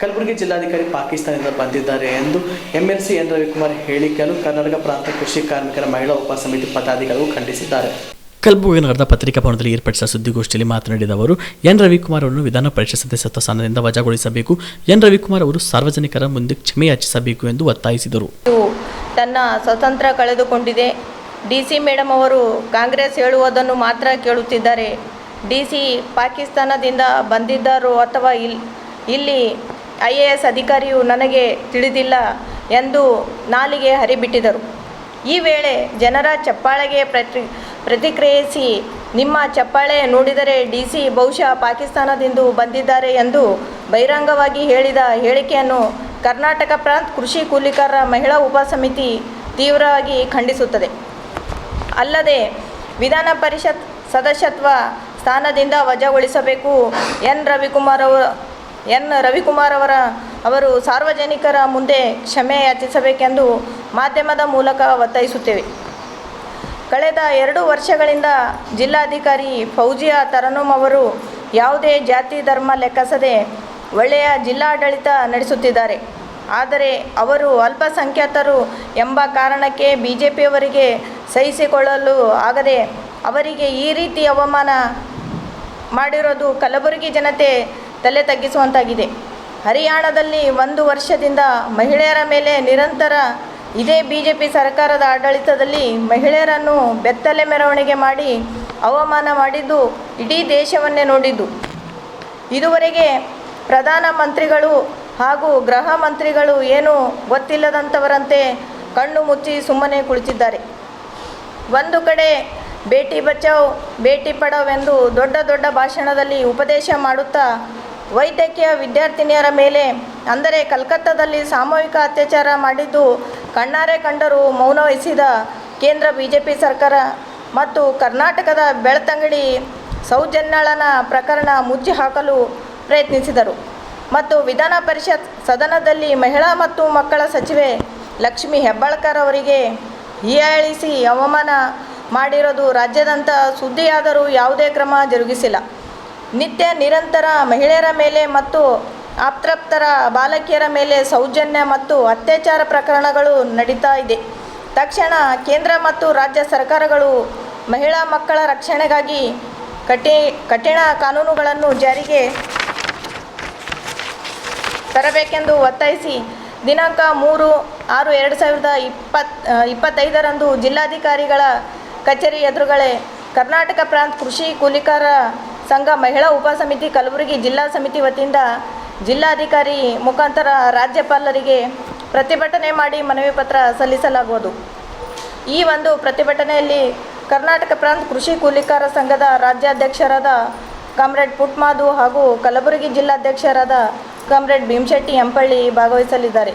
ಕಲಬುರಗಿ ಜಿಲ್ಲಾಧಿಕಾರಿ ಪಾಕಿಸ್ತಾನದಿಂದ ಬಂದಿದ್ದಾರೆ ಎಂದು ಎಂಎಲ್ಸಿ ಎನ್ ರವಿಕುಮಾರ್ ಹೇಳಿಕೆಯನ್ನು ಕರ್ನಾಟಕ ಪ್ರಾಂತ ಕೃಷಿ ಕಾರ್ಮಿಕರ ಮಹಿಳಾ ಉಪಸಮಿತಿ ಪದಾಧಿಕಾರಿಗಳು ಖಂಡಿಸಿದ್ದಾರೆ. ಕಲಬುರಗಿ ನಗರದ ಪತ್ರಿಕಾ ಭವನದಲ್ಲಿ ಏರ್ಪಡಿಸಿದ ಸುದ್ದಿಗೋಷ್ಠಿಯಲ್ಲಿ ಮಾತನಾಡಿದ ಅವರು ಎನ್ ರವಿಕುಮಾರ್ ಅವರನ್ನು ವಿಧಾನ ಪರಿಷತ್ ಸದಸ್ಯತ್ವ ಸ್ಥಾನದಿಂದ ವಜಾಗೊಳಿಸಬೇಕು. ಎನ್ ರವಿಕುಮಾರ್ ಅವರು ಸಾರ್ವಜನಿಕರ ಮುಂದೆ ಕ್ಷಮೆ ಯಾಚಿಸಬೇಕು ಎಂದು ಒತ್ತಾಯಿಸಿದರು. ತನ್ನ ಸ್ವತಂತ್ರ ಕಳೆದುಕೊಂಡಿದೆ. ಡಿ ಸಿ ಮೇಡಮ್ ಅವರು ಕಾಂಗ್ರೆಸ್ ಹೇಳುವುದನ್ನು ಮಾತ್ರ ಕೇಳುತ್ತಿದ್ದಾರೆ. ಡಿ ಸಿ ಪಾಕಿಸ್ತಾನದಿಂದ ಬಂದಿದ್ದರು ಅಥವಾ ಇಲ್ ಇಲ್ಲಿ ಐ ಎ ಎಸ್ ಅಧಿಕಾರಿಯು ನನಗೆ ತಿಳಿದಿಲ್ಲ ಎಂದು ನಾಲಿಗೆ ಹರಿಬಿಟ್ಟಿದರು. ಈ ವೇಳೆ ಜನರ ಚಪ್ಪಾಳೆಗೆ ಪ್ರತಿ, ಪ್ರತಿಕ್ರಿಯಿಸಿ, ನಿಮ್ಮ ಚಪ್ಪಾಳೆ ನೋಡಿದರೆ ಡಿ ಸಿ ಬಹುಶಃ ಪಾಕಿಸ್ತಾನದಿಂದ ಬಂದಿದ್ದಾರೆ ಎಂದು ಬಹಿರಂಗವಾಗಿ ಹೇಳಿದ ಹೇಳಿಕೆಯನ್ನು ಕರ್ನಾಟಕ ಪ್ರಾಂತ್ ಕೃಷಿ ಕೂಲಿಕಾರರ ಮಹಿಳಾ ಉಪಸಮಿತಿ ತೀವ್ರವಾಗಿ ಖಂಡಿಸುತ್ತದೆ. ಅಲ್ಲದೆ ವಿಧಾನ ಪರಿಷತ್ ಸದಸ್ಯತ್ವ ಸ್ಥಾನದಿಂದ ವಜಾಗೊಳಿಸಬೇಕು ಎನ್ ರವಿಕುಮಾರ್ ಅವರು ಎನ್ ರವಿಕುಮಾರ್ ಅವರ, ಅವರು ಸಾರ್ವಜನಿಕರ ಮುಂದೆ ಕ್ಷಮೆ ಯಾಚಿಸಬೇಕೆಂದು ಮಾಧ್ಯಮದ ಮೂಲಕ ಒತ್ತಾಯಿಸುತ್ತೇವೆ. ಕಳೆದ ಎರಡು ವರ್ಷಗಳಿಂದ ಜಿಲ್ಲಾಧಿಕಾರಿ ಫೌಜಿಯಾ ತರನುಮ್ ಅವರು ಯಾವುದೇ ಜಾತಿ ಧರ್ಮ ಲೆಕ್ಕಿಸದೆ ಒಳ್ಳೆಯ ಜಿಲ್ಲಾಡಳಿತ ನಡೆಸುತ್ತಿದ್ದಾರೆ. ಆದರೆ ಅವರು ಅಲ್ಪಸಂಖ್ಯಾತರು ಎಂಬ ಕಾರಣಕ್ಕೆ ಬಿ ಜೆ ಪಿಯವರಿಗೆ ಸಹಿಸಿಕೊಳ್ಳಲು ಆಗದೆ ಅವರಿಗೆ ಈ ರೀತಿ ಅವಮಾನ ಮಾಡಿರೋದು ಕಲಬುರಗಿ ಜನತೆ ತಲೆ ತಗ್ಗಿಸುವಂತಾಗಿದೆ. ಹರಿಯಾಣದಲ್ಲಿ ಒಂದು ವರ್ಷದಿಂದ ಮಹಿಳೆಯರ ಮೇಲೆ ನಿರಂತರ ಇದೇ ಬಿ ಜೆ ಪಿ ಸರ್ಕಾರದ ಆಡಳಿತದಲ್ಲಿ ಮಹಿಳೆಯರನ್ನು ಬೆತ್ತಲೆ ಮೆರವಣಿಗೆ ಮಾಡಿ ಅವಮಾನ ಮಾಡಿದ್ದು ಇಡೀ ದೇಶವನ್ನೇ ನೋಡಿದ್ದು. ಇದುವರೆಗೆ ಪ್ರಧಾನ ಮಂತ್ರಿಗಳು ಹಾಗೂ ಗೃಹ ಮಂತ್ರಿಗಳು ಏನು ಗೊತ್ತಿಲ್ಲದಂಥವರಂತೆ ಕಣ್ಣು ಮುಚ್ಚಿ ಸುಮ್ಮನೆ ಕುಳಿತಿದ್ದಾರೆ. ಒಂದು ಕಡೆ ಬೇಟಿ ಬಚಾವ್, ಬೇಟಿ ಪಡಾವ್ ಎಂದು ದೊಡ್ಡ ದೊಡ್ಡ ಭಾಷಣದಲ್ಲಿ ಉಪದೇಶ ಮಾಡುತ್ತಾ ವೈದ್ಯಕೀಯ ವಿದ್ಯಾರ್ಥಿನಿಯರ ಮೇಲೆ, ಅಂದರೆ ಕಲ್ಕತ್ತಾದಲ್ಲಿ ಸಾಮೂಹಿಕ ಅತ್ಯಾಚಾರ ಮಾಡಿದ್ದು ಕಣ್ಣಾರೆ ಕಂಡರು ಮೌನ ವಹಿಸಿದ ಕೇಂದ್ರ ಬಿ ಜೆ ಪಿ ಸರ್ಕಾರ ಮತ್ತು ಕರ್ನಾಟಕದ ಬೆಳ್ತಂಗಡಿ ಸೌಜನ್ಯಳನ ಪ್ರಕರಣ ಮುಚ್ಚಿ ಹಾಕಲು ಪ್ರಯತ್ನಿಸಿದರು. ಮತ್ತು ವಿಧಾನ ಪರಿಷತ್ ಸದನದಲ್ಲಿ ಮಹಿಳಾ ಮತ್ತು ಮಕ್ಕಳ ಸಚಿವೆ ಲಕ್ಷ್ಮಿ ಹೆಬ್ಬಾಳ್ಕರ್ ಅವರಿಗೆ ಹೀಯಾಳಿಸಿ ಅವಮಾನ ಮಾಡಿರೋದು ರಾಜ್ಯದಂಥ ಸುದ್ದಿಯಾದರೂ ಯಾವುದೇ ಕ್ರಮ ಜರುಗಿಸಿಲ್ಲ. ನಿತ್ಯ ನಿರಂತರ ಮಹಿಳೆಯರ ಮೇಲೆ ಮತ್ತು ಆಪ್ತಪ್ತರ ಬಾಲಕಿಯರ ಮೇಲೆ ಸೌಜನ್ಯ ಮತ್ತು ಅತ್ಯಾಚಾರ ಪ್ರಕರಣಗಳು ನಡೀತಾ ಇದೆ. ತಕ್ಷಣ ಕೇಂದ್ರ ಮತ್ತು ರಾಜ್ಯ ಸರ್ಕಾರಗಳು ಮಹಿಳಾ ಮಕ್ಕಳ ರಕ್ಷಣೆಗಾಗಿ ಕಠಿ, ಕಠಿಣ ಕಾನೂನುಗಳನ್ನು ಜಾರಿಗೆ ತರಬೇಕೆಂದು ಒತ್ತಾಯಿಸಿ ದಿನಾಂಕ ಮೂರು ಆರು ಎರಡು ಸಾವಿರದ ಇಪ್ಪತ್, ಇಪ್ಪತ್ತೈದರಂದು ಜಿಲ್ಲಾಧಿಕಾರಿಗಳ ಕಚೇರಿ ಎದುರುಗಡೆ ಕರ್ನಾಟಕ ಪ್ರಾಂತ್ ಕೃಷಿ ಕೂಲಿಕಾರ ಸಂಘ ಮಹಿಳಾ ಉಪ ಸಮಿತಿ ಕಲಬುರಗಿ ಜಿಲ್ಲಾ ಸಮಿತಿ ವತಿಯಿಂದ ಜಿಲ್ಲಾಧಿಕಾರಿ ಮುಖಾಂತರ ರಾಜ್ಯಪಾಲರಿಗೆ ಪ್ರತಿಭಟನೆ ಮಾಡಿ ಮನವಿ ಪತ್ರ ಸಲ್ಲಿಸಲಾಗುವುದು. ಈ ಒಂದು ಪ್ರತಿಭಟನೆಯಲ್ಲಿ ಕರ್ನಾಟಕ ಪ್ರಾಂತ್ ಕೃಷಿ ಕೂಲಿಕಾರ ಸಂಘದ ರಾಜ್ಯಾಧ್ಯಕ್ಷರಾದ ಕಾಮ್ರೇಡ್ ಪುಟ್ಮಾದು ಹಾಗೂ ಕಲಬುರಗಿ ಜಿಲ್ಲಾಧ್ಯಕ್ಷರಾದ ಕಾಮ್ರೇಡ್ ಭೀಮಶೆಟ್ಟಿ ಎಂಪಳ್ಳಿ ಭಾಗವಹಿಸಲಿದ್ದಾರೆ.